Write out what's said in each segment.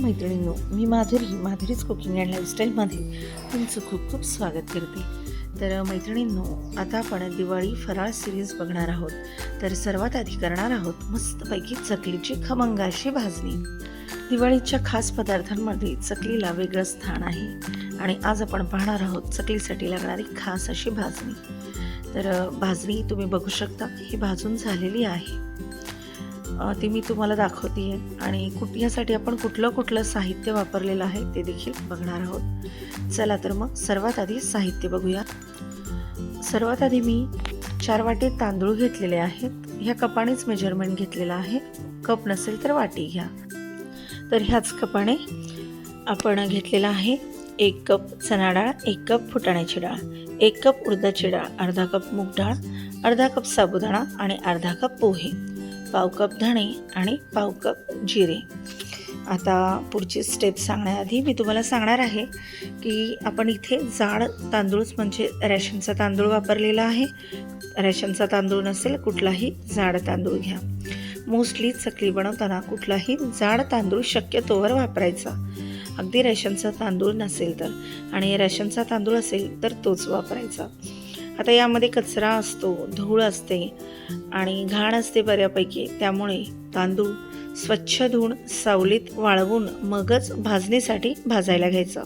मैत्रिणींनो मी माधुरी माधुरीच कुकिंग अँड लाईफस्टाईलमध्ये तुमचं खूप खूप स्वागत करते. तर मैत्रिणींनो आता आपण दिवाळी फराळ सिरीज बघणार आहोत. तर सर्वात आधी करणार आहोत मस्तपैकी चकलीची खमंग अशी भाजणी. दिवाळीच्या खास पदार्थांमध्ये चकलीला वेगळं स्थान आहे आणि आज आपण पाहणार आहोत चकलीसाठी लागणारी खास अशी भाजणी. तर भाजणी तुम्ही बघू शकता ही भाजून झालेली आहे. ती मी तुम्हाला दाखवते आणि कुठ यासाठी आपण कुठलं कुठलं साहित्य वापरलेलं आहे ते देखील बघणार आहोत. चला तर मग सर्वात आधी साहित्य बघूया. सर्वात आधी मी चार वाटे तांदूळ घेतलेले आहेत. ह्या कपानेच मेजरमेंट घेतलेला आहे. कप नसेल तर वाटी घ्या. तर ह्याच कपाने आपण घेतलेला आहे. एक कप चणा डाळ एक कप फुटाण्याची डाळ एक कप उडदाची डाळ अर्धा कप मूग डाळ अर्धा कप साबुदाणा आणि अर्धा कप पोहे. पाव कप धणे आणि पाव कप जिरे. आता पुढची स्टेप सांगण्याआधी मी तुम्हाला सांगणार आहे की आपण इथे जाड तांदूळच म्हणजे रॅशनचा तांदूळ वापरलेला आहे. रॅशनचा तांदूळ नसेल कुठलाही जाड तांदूळ घ्या. मोस्टली चकली बनवताना कुठलाही जाड तांदूळ शक्यतोवर वापरायचा. अगदी रेशनचा तांदूळ नसेल तर. आणि रेशनचा तांदूळ असेल तर तोच वापरायचा. आता यामध्ये कचरा असतो धूळ असते आणि घाण असते बऱ्यापैकी. त्यामुळे तांदूळ स्वच्छ धुवून सावलीत वाळवून मगच भाजणीसाठी भाजायला घ्यायचं.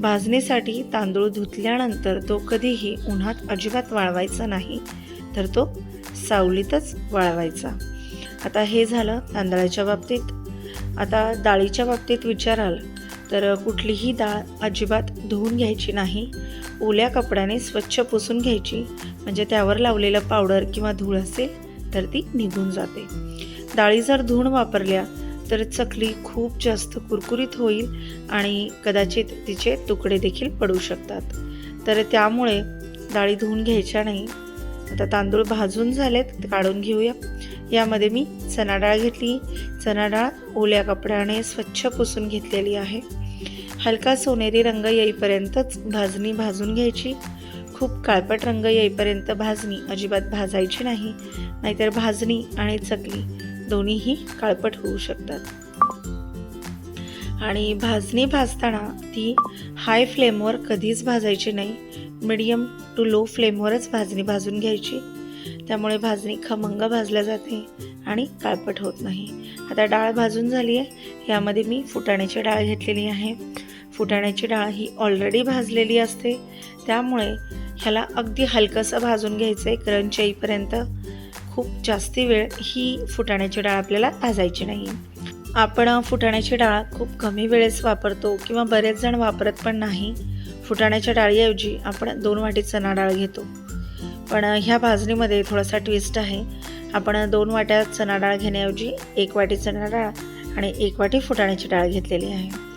भाजणीसाठी तांदूळ धुतल्यानंतर तो कधीही उन्हात अजिबात वाळवायचा नाही तर तो सावलीतच वाळवायचा. आता हे झालं तांदळाच्या बाबतीत. आता डाळीच्या बाबतीत विचाराल तर कुठलीही डाळ अजिबात धुवून घ्यायची नाही. ओल्या कपड्याने स्वच्छ पुसून घ्यायची. म्हणजे त्यावर लावलेलं पावडर किंवा धूळ असेल तर ती निघून जाते. डाळी जर धुवून वापरल्या तर चकली खूप जास्त कुरकुरीत होईल आणि कदाचित तिचे तुकडे देखील पडू शकतात. तर त्यामुळे डाळी धुवून घ्यायच्या नाही. आता तांदूळ भाजून झालेत काढून घेऊया. यामध्ये मी चना डाळ घेतली. चना डाळ ओल्या कपड्याने स्वच्छ पुसून घेतलेली आहे. हलका सोनेरी रंग येईपर्यंतच भाजणी भाजून घ्यायची. खूप काळपट रंग येईपर्यंत भाजणी अजिबात भाजायची नाही नाहीतर भाजणी आणि चकली दोन्हीही काळपट होऊ शकतात. आणि भाजणी भाजताना ती हाय फ्लेमवर कधीच भाजायची नाही. मिडियम टू लो फ्लेमवरच भाजणी भाजून घ्यायची. त्यामुळे भाजणी खमंग भाजल्या जाते आणि काळपट होत नाही. आता डाळ भाजून झाली आहे यामध्ये मी फुटाण्याची डाळ घेतलेली आहे. फुटाण्याची डाळ ही ऑलरेडी भाजलेली असते. त्यामुळे ह्याला अगदी हलकंसं भाजून घ्यायचं आहे क्रंच येईपर्यंत खूप जास्ती वेळ ही फुटाण्याची डाळ आपल्याला भाजायची नाही. आपण फुटाण्याची डाळ खूप कमी वेळेस वापरतो किंवा बरेच जण वापरत पण नाही. फुटाण्याच्या डाळीऐवजी आपण दोन वाटी चणा डाळ घेतो. पण ह्या भाजणीमध्ये थोडासा ट्विस्ट आहे. आपण दोन वाट्या चणा डाळ घेण्याऐवजी एक वाटी चणा डाळ आणि एक वाटी फुटाण्याची डाळ घेतलेली आहे.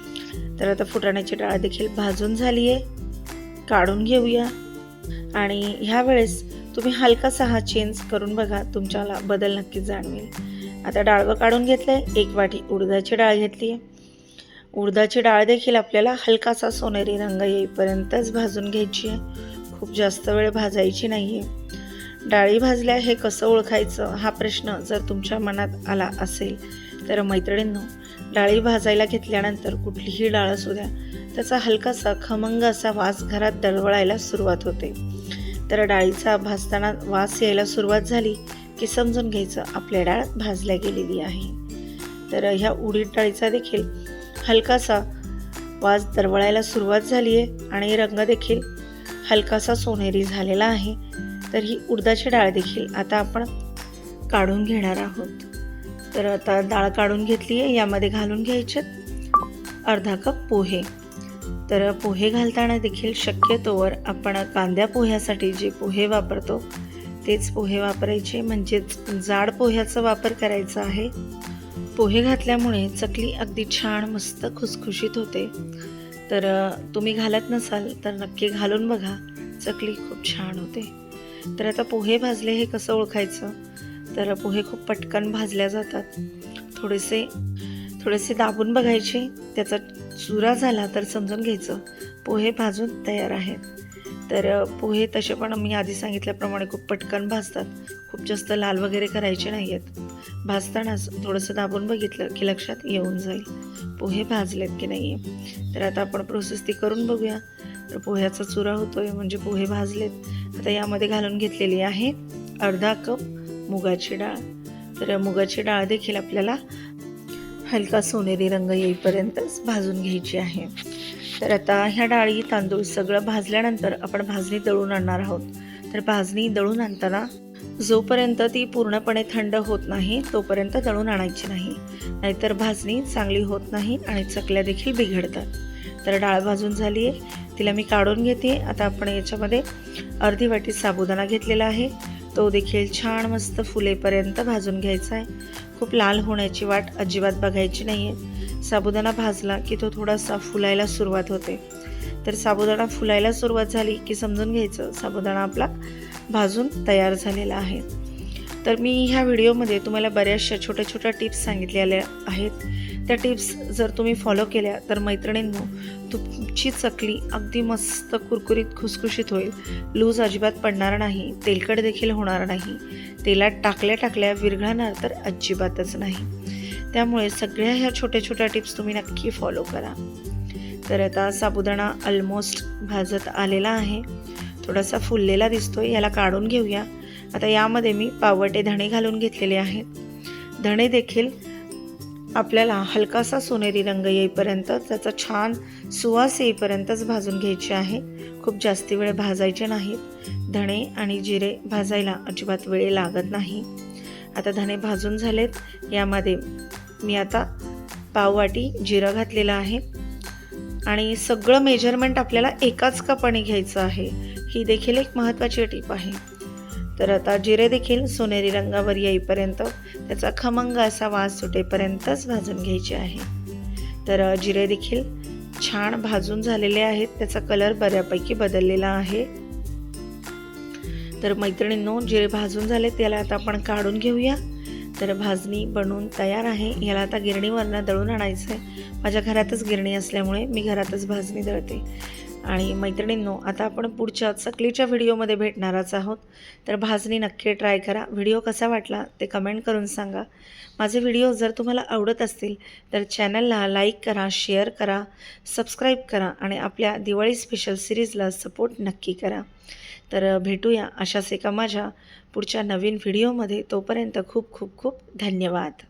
तर आता फुटाण्याची डाळ देखील भाजून झाली आहे काढून घेऊया. आणि ह्या वेळेस तुम्ही हलकासा हा चेंज करून बघा तुमच्याला बदल नक्कीच जाणवेल. आता डाळवं काढून घेतलं आहे एक वाटी उडदाची डाळ घेतली आहे उडदाची डाळ देखील आपल्याला हलकासा सोनेरी रंग येईपर्यंतच भाजून घ्यायची आहे खूप जास्त वेळ भाजायची नाही आहे डाळी भाजल्या हे कसं ओळखायचं हा प्रश्न जर तुमच्या मनात आला असेल. तर मैत्रिणींनो डाळी भाजायला घेतल्यानंतर कुठलीही डाळ असू द्या त्याचा हलकासा खमंग असा वास घरात दळवळायला सुरुवात होते. तर डाळीचा भाजताना वास यायला सुरुवात झाली की समजून घ्यायचं आपल्या डाळ भाजल्या गेलेली आहे. तर ह्या उडीद डाळीचा देखील हलकासा वास दरवळायला सुरुवात झाली आहे आणि रंग देखील हलकासा सोनेरी झालेला आहे. तर ही उडदाची डाळ देखील आता आपण काढून घेणार आहोत. तर आता डाळ काढून घेतली आहे यामध्ये घालून घ्यायचे अर्धा कप पोहे. तर पोहे घालताना देखील शक्यतोवर आपण कांद्या पोह्यासाठी जे पोहे वापरतो तेच पोहे वापरायचे. म्हणजेच जाड पोह्याचा वापर करायचा आहे. पोहे घातल्यामुळे चकली अगदी छान मस्त खुसखुशीत होते. तर तुम्ही घालत नसाल तर नक्की घालून बघा. चकली खूप छान होते. तर आता पोहे भाजले हे कसं ओळखायचं? तर पोहे खूप पटकन भाजल्या जातात. थोडेसे थोडेसे दाबून बघायचे. त्याचा चुरा झाला तर समजून घ्यायचं. पोहे भाजून तयार आहेत. तर पोहे तसे पण मी आधी सांगितल्याप्रमाणे खूप पटकन भाजतात. खूप जास्त लाल वगैरे करायचे नाही आहेत भाजतानाच थोडंसं दाबून बघितलं की लक्षात येऊन जाईल. पोहे भाजलेत की नाही आहे तर आता आपण प्रोसेस ती करून बघूया. तर पोह्याचा चुरा होतोय म्हणजे पोहे भाजलेत. आता यामध्ये घालून घेतलेली आहे अर्धा कप मुगाची डाळ. तर मुगाची डाळ देखील आपल्याला हलका सोनेरी रंग येईपर्यंतच भाजून घ्यायची आहे. तर आता ह्या डाळी तांदूळ सगळं भाजल्यानंतर आपण भाजणी दळून आणणार आहोत. तर भाजणी दळून आणताना जोपर्यंत ती पूर्णपणे थंड होत नाही तोपर्यंत दळून आणायची नाही. नाहीतर भाजणी चांगली होत नाही आणि चकल्या देखील बिघडतात. तर डाळ भाजून झाली आहे. तिला मी काढून घेते. आता आपण याच्यामध्ये अर्धी वाटी साबुदाणा घेतलेला आहे. तो देखील छान मस्त फुलेपर्यंत भाजून घ्यायचा आहे खूप लाल होण्याची वाट अजिबात बघायची नाही आहे साबुदाणा भाजला की तो थोडासा फुलायला सुरुवात होते. तर साबुदाणा फुलायला सुरुवात झाली की समजून घ्यायचं साबुदाणा आपला भाजून तयार झालेला आहे. तर मी ह्या व्हिडिओमध्ये तुम्हाला बऱ्याचशा छोट्या छोट्या टिप्स सांगितलेल्या आहेत. त्या टिप्स जर तुम्ही फॉलो केल्या तर मैत्रिणींनो तुमची चकली अगदी मस्त कुरकुरीत खुसखुशीत होईल. लूज अजिबात पडणार नाही तेलकट देखील होणार नाही. तेलात टाकल्या टाकल्या विरघळणार तर अजिबातच नाही. त्यामुळे सगळ्या ह्या छोट्या छोट्या टिप्स तुम्ही नक्की फॉलो करा. तर आता साबुदाणा ऑलमोस्ट भाजत आलेला आहे. थोडासा फुललेला दिसतोय याला काढून घेऊया. आता यामध्ये मी पावटे धणे घालून घेतलेले आहेत. धणे देखील आपल्याला हलकासा सोनेरी रंग येईपर्यंत त्याचा छान सुवास येईपर्यंतच भाजून घ्यायचे आहे. खूप जास्ती वेळ भाजायचे नाहीत. धणे आणि जिरे भाजायला अजिबात वेळ लागत नाही. आता धणे भाजून झालेत. यामध्ये मी आता पाववाटी जिरं घातलेलं आहे. आणि सगळं मेजरमेंट आपल्याला एकाच कपाने घ्यायचं आहे. ही देखील एक महत्त्वाची टीप आहे. तर आता जिरे देखील सोनेरी रंगावर येईपर्यंत त्याचा खमंग असा वास सुटेपर्यंतच भाजून घ्यायचे आहे. तर जिरे देखील छान भाजून झालेले आहेत. त्याचा कलर बऱ्यापैकी बदललेला आहे. तर मैत्रिणींनो जिरे भाजून झाले त्याला आता आपण काढून घेऊया. तर भाजणी बनवून तयार आहे. याला आता गिरणीवरनं दळून आणायचं आहे माझ्या घरातच गिरणी असल्यामुळे मी घरातच भाजणी दळते. आणि मैत्रिणींनो आता आपण पुढच्या चकलीच्या व्हिडिओमध्ये भेटणारच आहोत. तर भाजणी नक्की ट्राय करा. व्हिडिओ कसा वाटला ते कमेंट करून सांगा. माझे व्हिडिओ जर तुम्हाला आवडत असतील तर चॅनलला लाईक करा शेअर करा सबस्क्राईब करा आणि आपल्या दिवाळी स्पेशल सिरीजला सपोर्ट नक्की करा. तर भेटूया अशाच एका माझ्या पुढच्या नवीन व्हिडिओमध्ये. तोपर्यंत खूप खूप खूप धन्यवाद.